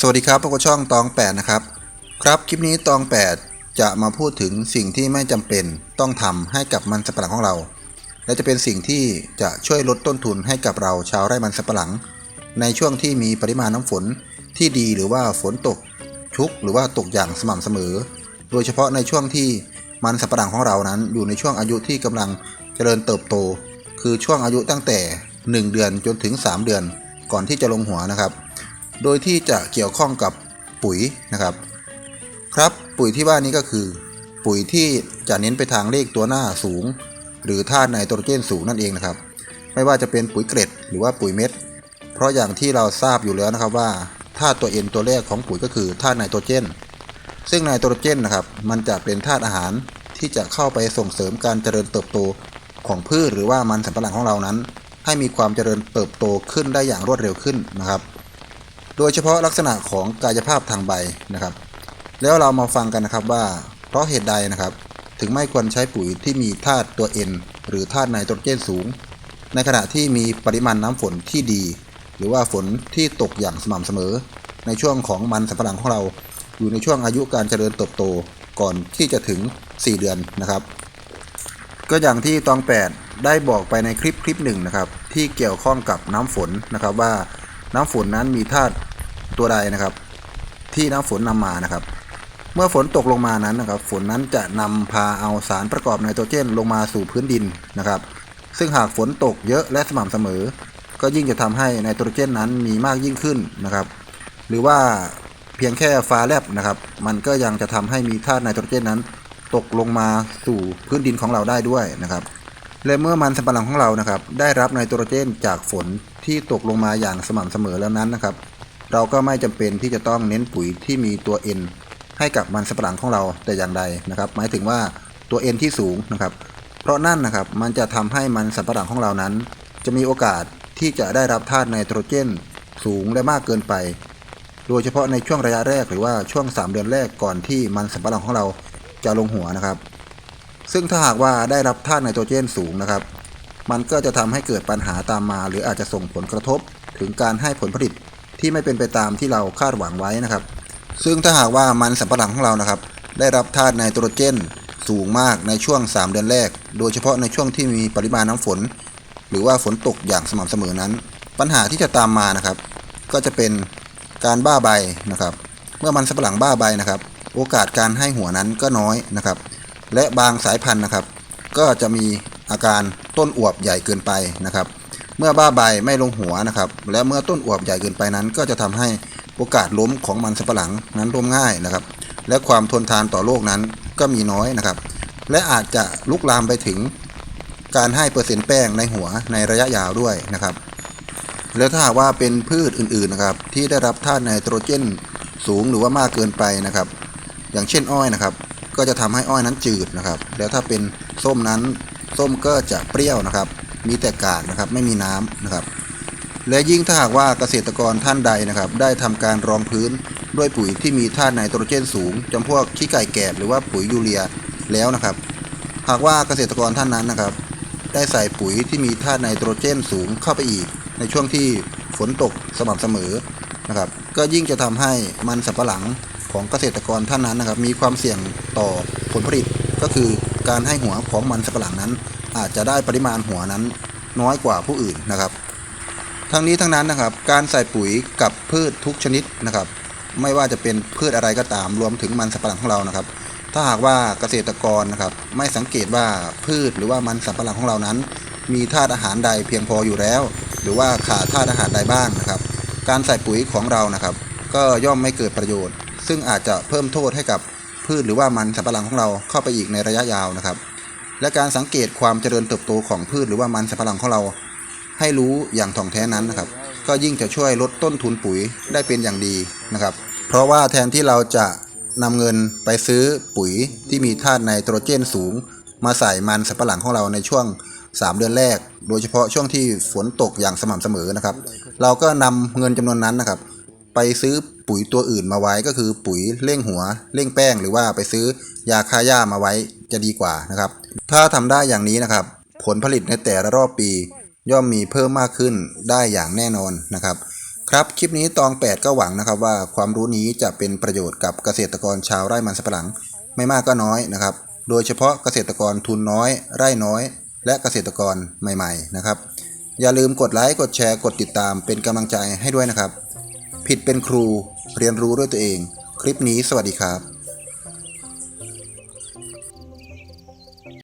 สวัสดีครับพวกบช่องตอง8นะครับ ครับคลิปนี้ตอง 8 จะมาพูดถึงสิ่งที่ไม่จำเป็นต้องทำให้กับมันสำปะหลังของเรา และจะเป็นสิ่งที่จะช่วยลดต้นทุนให้กับเราชาวไร่มันสำปะหลัง ในช่วงที่มีปริมาณน้ำฝนที่ดีหรือว่าฝนตกชุกหรือว่าตกอย่างสม่ำเสมอ โดยเฉพาะในช่วงที่มันสำปะหลังของเรานั้น อยู่ในช่วงอายุที่กำลังเจริญเติบโต คือช่วงอายุตั้งแต่ 1 เดือนจนถึง 3 เดือน ก่อนที่จะลงหัวนะครับ โดยที่จะเกี่ยวข้องกับปุ๋ยนะครับ ครับปุ๋ยที่ว่านี้ก็คือ ปุ๋ยที่จะเน้นไปทางเลขตัวหน้าสูง หรือธาตุไนโตรเจนสูงนั่นเองนะครับ ไม่ว่าจะเป็นปุ๋ยเกล็ดหรือว่าปุ๋ยเม็ด เพราะอย่างที่เราทราบอยู่แล้วนะครับว่าธาตุตัวเอ็นตัวแรกของปุ๋ยก็คือธาตุไนโตรเจน ซึ่งไนโตรเจนนะครับ มันจะเป็นธาตุอาหารที่จะเข้าไปส่งเสริมการเจริญเติบโตของพืชหรือว่ามันสำปะหลังของเรานั้น ให้มีความเจริญเติบโตขึ้นได้อย่างรวดเร็วขึ้นนะครับ โดยเฉพาะลักษณะของกายภาพทางใบนะครับ แล้วเรามาฟังกันนะครับว่า เพราะเหตุใดนะครับ ถึงไม่ควรใช้ปุ๋ยที่มีธาตุตัว N หรือธาตุไนโตรเจนสูง ในขณะที่มีปริมาณน้ำฝนที่ดี หรือว่าฝนที่ตกอย่างสม่ำเสมอ ในช่วงของมันสำปะหลังของเรา อยู่ในช่วงอายุการเจริญเติบโตก่อนที่จะถึง 4 เดือนนะครับ ก็อย่างที่ตอง 8 ได้บอกไปในคลิปคลิปหนึ่งนะครับ ที่เกี่ยวข้องกับน้ำฝนนะครับว่าน้ำฝนนั้นมีธาตุ ตัวใดนะครับ ที่น้ำฝนนำมานะครับ เมื่อฝนตกลงมานั้นนะครับ ฝนนั้นจะนำพาเอาสารประกอบไนโตรเจนลงมาสู่พื้นดินนะครับ ซึ่งหากฝนตกเยอะและสม่ำเสมอ ก็ยิ่งจะทำให้ไนโตรเจนนั้นมีมากยิ่งขึ้นนะครับ หรือว่าเพียงแค่ฟ้าแลบนะครับ มันก็ยังจะทำให้มีธาตุไนโตรเจนนั้น ตกลงมาสู่พื้นดินของเราได้ด้วยนะครับและเมื่อมันสำปะหลังของเรานะครับ ได้รับไนโตรเจนจากฝนที่ตกลงมาอย่างสม่ำเสมอแล้วนั้นนะครับ เราก็ไม่จำเป็นที่จะต้องเน้นปุ๋ยที่มีตัว N ให้กับมันสำปะหลังของเราแต่อย่างใดนะครับ หมายถึงว่าตัว N ที่สูงนะครับ เพราะนั่นนะครับมันจะทำให้มันสำปะหลังของเรานั้น จะมีโอกาสที่จะได้รับธาตุไนโตรเจน สูงและมากเกินไป โดยเฉพาะในช่วงระยะแรกหรือว่าช่วง 3 เดือนแรกก่อนที่มันสำปะหลังของเราจะลงหัวนะครับ ซึ่งถ้าหากว่าได้รับธาตุไนโตรเจนสูงนะครับ มันก็จะทำให้เกิดปัญหาตามมา หรืออาจจะส่งผลกระทบถึงการให้ผลผลิต ที่ไม่เป็นไปตามที่เราคาดหวังไว้นะครับ ซึ่งถ้าหากว่ามันสำปะหลังของเรานะครับ ได้รับธาตุไนโตรเจนสูงมากในช่วง 3 เดือนแรก โดยเฉพาะในช่วงที่มีปริมาณน้ำฝน หรือว่าฝนตกอย่างสม่ำเสมอนั้น ปัญหาที่จะตามมานะครับ ก็จะเป็นการบ้าใบนะครับ เมื่อมันสำปะหลังบ้าใบนะครับ โอกาสการให้หัวนั้นก็น้อยนะครับ และบางสายพันธุ์นะครับ ก็จะมีอาการต้นอวบใหญ่เกินไปนะครับ เมื่อบ้าใบไม่ลงหัวนะครับ และเมื่อต้นอวบใหญ่เกินไปนั้น ก็จะทำให้โอกาสล้มของมันสำปหลังนั้นล้มง่ายนะครับ และความทนทานต่อโรคนั้นก็มีน้อยนะครับ และอาจจะลุกลามไปถึงการให้เปอร์เซ็นต์แป้งในหัวในระยะยาวด้วยนะครับ แล้วถ้าหากว่าเป็นพืชอื่นๆนะครับที่ได้รับธาตุไนโตรเจนสูงหรือว่ามากเกินไปนะครับ อย่างเช่นอ้อยนะครับ ก็จะทำให้อ้อยนั้นจืดนะครับ แล้วถ้าเป็นส้มนั้นส้มก็จะเปรี้ยวนะครับ มีแต่กากนะครับไม่มีน้ำนะครับ และยิ่งถ้าหากว่าเกษตรกรท่านใดนะครับ ได้ทำการรองพื้นด้วยปุ๋ยที่มีธาตุไนโตรเจนสูงจำพวกขี้ไก่แกบหรือว่าปุ๋ยยูเรียแล้วนะครับ หากว่าเกษตรกรท่านนั้นนะครับ ได้ใส่ปุ๋ยที่มีธาตุไนโตรเจนสูงเข้าไปอีก ในช่วงที่ฝนตกสม่ำเสมอนะครับ ก็ยิ่งจะทำให้มันสำปะหลังของเกษตรกรท่านนั้นนะครับ มีความเสี่ยงต่อผลผลิต ก็คือการให้หัวของมันสำปะหลังนั้น อาจจะได้ปริมาณหัวนั้นน้อยกว่าผู้อื่นนะครับ ทั้งนี้ทั้งนั้นนะครับ การใส่ปุ๋ยกับพืชทุกชนิดนะครับ ไม่ว่าจะเป็นพืชอะไรก็ตามรวมถึงมันสำปะหลังของเรานะครับ ถ้าหากว่าเกษตรกรนะครับ ไม่สังเกตว่าพืชหรือว่ามันสำปะหลังของเรานั้น มีธาตุอาหารใดเพียงพออยู่แล้ว หรือว่าขาดธาตุอาหารใดบ้างนะครับ การใส่ปุ๋ยของเรานะครับ ก็ย่อมไม่เกิดประโยชน์ ซึ่งอาจจะเพิ่มโทษให้กับ พืชหรือว่ามันสำปะหลังของเราเข้าไปอีกในระยะยาวนะครับ และการสังเกตความเจริญเติบโตของพืชหรือว่ามันสำปะหลังของเรา ให้รู้อย่างถ่องแท้นั้นนะครับ ก็ยิ่งจะช่วยลดต้นทุนปุ๋ยได้เป็นอย่างดีนะครับ เพราะว่าแทนที่เราจะนำเงินไปซื้อปุ๋ยที่มีธาตุไนโตรเจนสูง มาใส่มันสำปะหลังของเราในช่วง 3 เดือนแรก โดยเฉพาะช่วงที่ฝนตกอย่างสม่ำเสมอนะครับ เราก็นำเงินจำนวนนั้นนะครับ ไปซื้อ ปุ๋ยตัวอื่นมาไว้ก็คือปุ๋ยเร่งหัวเร่งแป้ง หรือว่าไปซื้อยาฆ่าหญ้ามาไว้จะดีกว่านะครับ ถ้าทำได้อย่างนี้นะครับ ผลผลิตในแต่ละรอบปี ย่อมมีเพิ่มมากขึ้นได้อย่างแน่นอนนะครับ ครับคลิปนี้ตอง 8 ก็หวังนะครับว่าความรู้นี้จะเป็นประโยชน์กับเกษตรกรชาวไร่มันสำปะหลัง ไม่มากก็น้อยนะครับ โดยเฉพาะเกษตรกรทุนน้อย ไร่น้อย และเกษตรกรใหม่ๆนะครับอย่าลืมกดไลค์ กดแชร์ กดติดตามเป็นกำลังใจให้ด้วยนะครับ ผิดเป็นครู เรียนรู้ด้วยตัวเอง คลิปนี้สวัสดีครับ